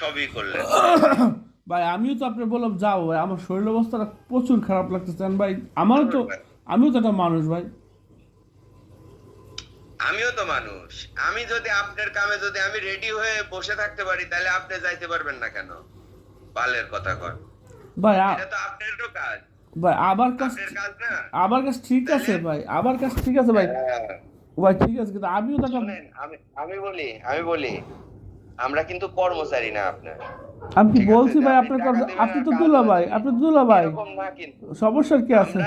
খুবই করলেন। ভাই আমিও তো আপনি বললাম যাও ভাই আমার শরীর অবস্থাটা প্রচুর খারাপ লাগতেছে। ভাই আমারও তো আমিও তো একটা মানুষ ভাই। আমিও তো মানুষ। আমি যদি আপনার কামে যদি আমি রেডি হয়ে বসে থাকতে পারি তাহলে আপনি যাইতে পারবেন না কেন? বালের কথা কর ভাই এটা তো আপনারও কাজ। ভাই আবার কাজ আবার কাজ ঠিক আছে ভাই আবার কাজ ঠিক আছে ভাই। হ্যাঁ। ভাই ঠিক আছে কিন্তু আমিও তো আমি আমি বলি আমি বলি। আমরা কিন্তু কর্মচারী না আপনার। আমি কি বলছি ভাই আপনি আপনার আপনি তো দুলা ভাই আপনি দুলা ভাই সমস্যার কি আছে?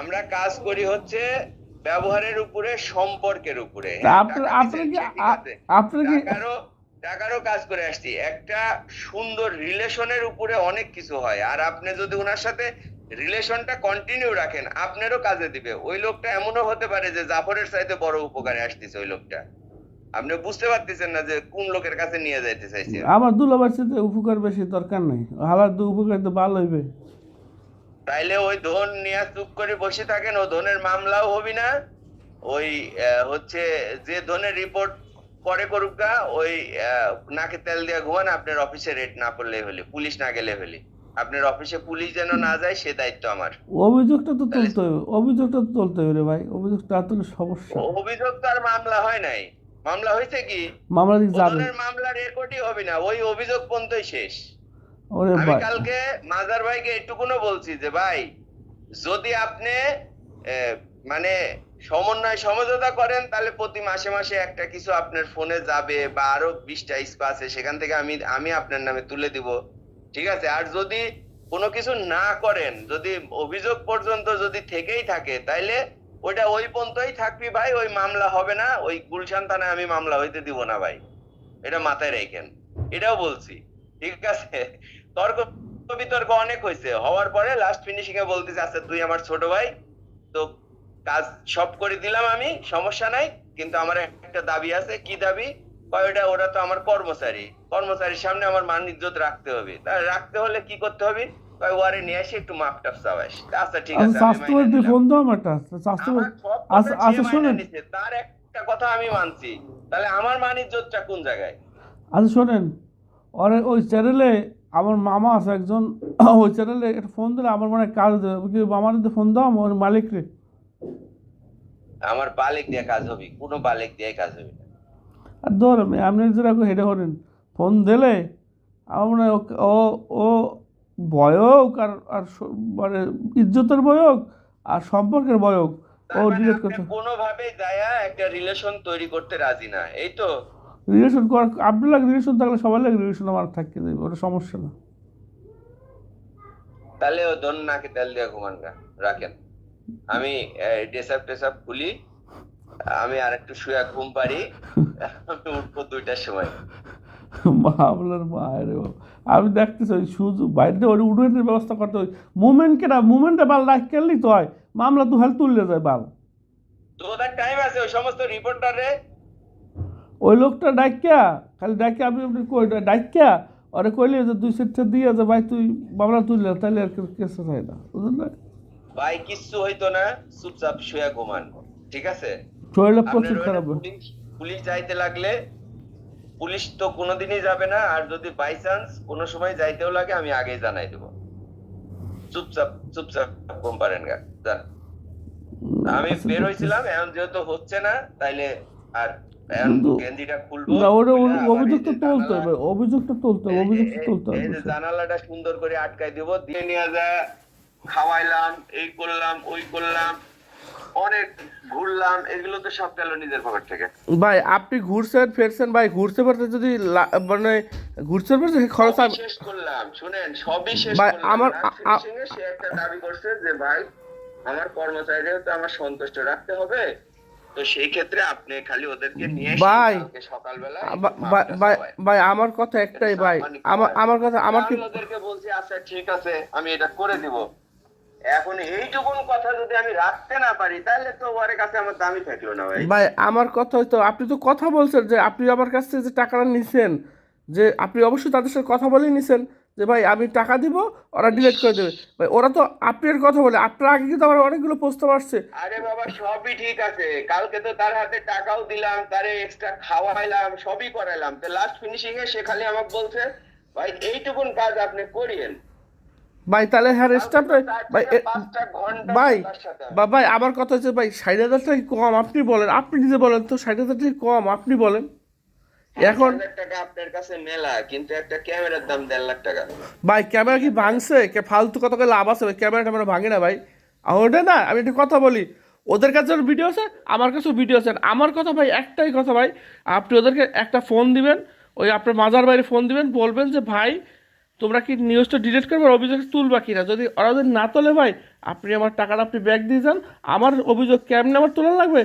আমরা কাজ করি হচ্ছে ব্যবহারের উপরে সম্পর্কের উপরে। হ্যাঁ, আপনার কি। আপনার কি টাকারও কাজ করে আসছি। একটা সুন্দর রিলেশনের উপরে অনেক কিছু হয়। আর আপনি যদি ওনার সাথে রিলেশনটা কন্টিনিউ রাখেন আপনারও কাজে দিবে। ওই লোকটা এমনও হতে পারে যে জাফরের চাইতে বড় উপকারে আসতেছে ওই লোকটা। আপনি বুঝতে পারতেছেন না যে কোন লোকের কাছে নিয়ে যাইতে চাইছে আমার দুলা ভাইয়ের সাথে উপকার বেশি দরকার নাই। হালার দু উপকার তো ভালো হইবে। তাইলে ওই ধন নিয়ে চুপ করে বসে থাকেন ও ধনের মামলাও হবি না। ওই হচ্ছে যে ধনের রিপোর্ট পরে করুক গা, ওই নাকে তেল দিয়ে ঘুমান আপনার অফিসে রেট না পড়লে হলে পুলিশ না গেলে হলে আপনার অফিসে পুলিশ যেন না যায় সে দায়িত্ব আমার। অভিযোগটা তো তুলতে হবে অভিযোগটা তো তুলতে হবে রে ভাই অভিযোগটা তো সমস্যা। অভিযোগ তো আর মামলা হয় নাই। মামলা হয়েছে কি? মামলা দিকে যাবে। মামলা রেকর্ডই হবে না ওই অভিযোগ পর্যন্তই শেষ। ওরে ভাই। কালকে মাজার ভাইকে এটুকুনো বলছি যে ভাই যদি আপনি মানে সমন্বয় সমঝোতা করেন তাহলে প্রতি মাসে মাসে একটা কিছু আপনার ফোনে যাবে বা আরও বিশটা স্পা আছে সেখান থেকে আমি আমি আপনার নামে তুলে দিব। ঠিক আছে? আর যদি কোনো কিছু না করেন যদি অভিযোগ পর্যন্ত যদি থেকেই থাকে তাইলে ওইটা ওই পর্যন্তই থাকবি ভাই, ওই মামলা হবে না, ওই গুলশান থানায় আমি মামলা হইতে দিব না ভাই। এটা মাথায় রেখেন এটাও বলছি, ঠিক আছে? তর্ক বিতর্ক অনেক হয়েছে হওয়ার পরে লাস্ট ফিনিশিং এ বলতেছে আচ্ছা তুই আমার ছোট ভাই, তো কাজ সব করে দিলাম আমি, সমস্যা নাই, কিন্তু আমার একটা দাবি আছে। কি দাবি? ওটা, ওরা তো আমার কর্মচারী। কর্মচারীর সামনে আমার মান ইজ্জত রাখতে হবে। তা রাখতে হলে কি করতে হবে? ওয়ারে নিয়ে আসি একটু মাপ টাপ চাওয়াস আচ্ছা ঠিক আছে আচ্ছা। ফোন দাও আমারটা আচ্ছা শোনেন। তার একটা কথা আমি মানছি। তাহলে আমার মান ইজ্জতটা কোন জায়গায়? আচ্ছা শোনেন। ওরে ওই চ্যানেলে আমার মামা আছে একজন ওই চ্যানেলে একটা ফোন দিলে আমার মনে কাজ দেবে মামার যদি ফোন দাও আমার মালিক রে? আমার বালিক দিয়ে কাজ হবে কোনো বালিক দিয়ে কাজ হবে না। আর ধর আপনি যেরকম হেঁটে করেন ফোন দিলে আমার মনে ও ও বয়ক আর আর মানে ইজ্জতের বয়ক আর সম্পর্কের বয়ক ও মানে ডিলেট করতে কোনোভাবেই যায়া একটা রিলেশন তৈরি করতে রাজি না এই তো? রিলেশন কর আপনার লাগে রিলেশন থাকলে সবার লাগে রিলেশন আমার থাকতে দেবে ওটা সমস্যা না। তাহলে ও দন নাকে তেল দিয়ে ঘুমান রাখেন। আমি ডেসাপ টেসাপ খুলি আমি আর একটু শুয়া ঘুম পারি আমি উঠবো দুইটার সময়। মামলার মায়ের আমি দেখতেছি ওই সুজ বাইরে ওই উডেনের ব্যবস্থা করতে হয়। মুভমেন্টকে না মুভমেন্টে বাল রাখ খেললি তো হয়? মামলা তো হেল তুললে যায় বাল। তো ওদের টাইম আছে ওই সমস্ত রিপোর্টারে ওই লোকটা ডাইকিয়া খালি ডাইকিয়া আপনি আপনি কই ডাইকিয়া। ওরে কইলে যে দুই সেটটা দিয়ে যে ভাই তুই মামলা তুললে তাহলে আর কেসে হয় না। বুঝলেন না? ভাই কিচ্ছু হইতো না। চুপচাপ শুয়া ঘুমান ঠিক আছে? আপনার প্রচুর খারাপ পুলিশ যাইতে লাগলে পুলিশ তো কোনোদিনই যাবে না আর যদি বাই চান্স কোনো সময় যাইতেও লাগে আমি আগেই জানাই দেবো। চুপচাপ চুপচাপ ঘুম পারেন গা যান। আমি আচ্ছা, বের হয়েছিলাম এখন যেহেতু হচ্ছে না তাইলে আর তুলতে হবে তুলতে হবে তুলতে হবে জানালাটা সুন্দর করে আটকাই দিব দিয়ে নিয়ে যা খাওয়াইলাম এই করলাম ওই করলাম অনেক ঘুরলাম এগুলো তো সব গেল নিজের পকেট থেকে। ভাই আপনি ঘুরছেন ফেরছেন ভাই ঘুরতে যদি মানে ঘুরতে খরচ শেষ করলাম শুনেন সবই শেষ ভাই, আমার- সে একটা দাবি করছে যে ভাই আমার কর্মচারীদের তো আমার সন্তুষ্ট রাখতে হবে। তো সেই ক্ষেত্রে আপনি খালি ওদেরকে নিয়ে ভাই, সকালবেলা ভাই ভাই আমার কথা একটাই ভাই আমার আমার কথা আমার কি ওদেরকে বলছি আচ্ছা ঠিক আছে আমি এটা করে দিব। এখন এইটুকুন কথা যদি আমি রাখতে না পারি তাহলে তো ওর কাছে আমার দামই থাকল না ভাই। ভাই আমার কথা হয়তো আপনি তো কথা বলছেন যে আপনি আমার কাছ থেকে যে টাকাটা নিছেন যে আপনি অবশ্যই তাদের সাথে কথা বলেই নিছেন যে ভাই আমি টাকা দিব ওরা ডিলিট করে দেবে। ভাই ওরা তো আপনার কথা বলে আপনার আগে কিন্তু আমার অনেকগুলো প্রস্তাব আসছে। আরে বাবা সবই ঠিক আছে। কালকে তো তার হাতে টাকাও দিলাম তারে এক্সট্রা খাওয়াইলাম সবই করাইলাম। তো লাস্ট ফিনিশিং এ সে খালি আমাকে বলছে ভাই এইটুকুন কাজ আপনি করিয়েন। ভাই তাহলে হ্যাঁ স্টাফ চার ভাই ভাই বা ভাই আমার কথা হচ্ছে ভাই ষাট হাজার টাকা কম আপনি বলেন আপনি নিজে বলেন তো ষাট হাজার টাকা কম আপনি বলেন। এখন টাকা আপনার কাছে মেলা কিন্তু একটা ক্যামেরার দাম দেড় লাখ টাকা। ভাই ক্যামেরা কি ভাঙছে? কে ফালতু কত করে লাভ আছে ভাই ক্যামেরা ট্যামেরা ভাঙে না ভাই। ওটা না আমি একটা কথা বলি ওদের কাছে ভিডিও আছে আমার কাছেও ভিডিও আছে। আমার কথা ভাই একটাই কথা ভাই আপনি ওদেরকে একটা ফোন দিবেন ওই আপনার মাজার বাইরে ফোন দিবেন বলবেন যে ভাই তোমরা কি নিউজটা ডিলিট করবে অভিযোগ তুলবা কিনা? যদি ওরা যদি না তোলে ভাই, আপনি আমার টাকাটা আপনি ব্যাক দিয়ে যান, আমার অভিযোগ কেমনে আমার তোলা লাগবে?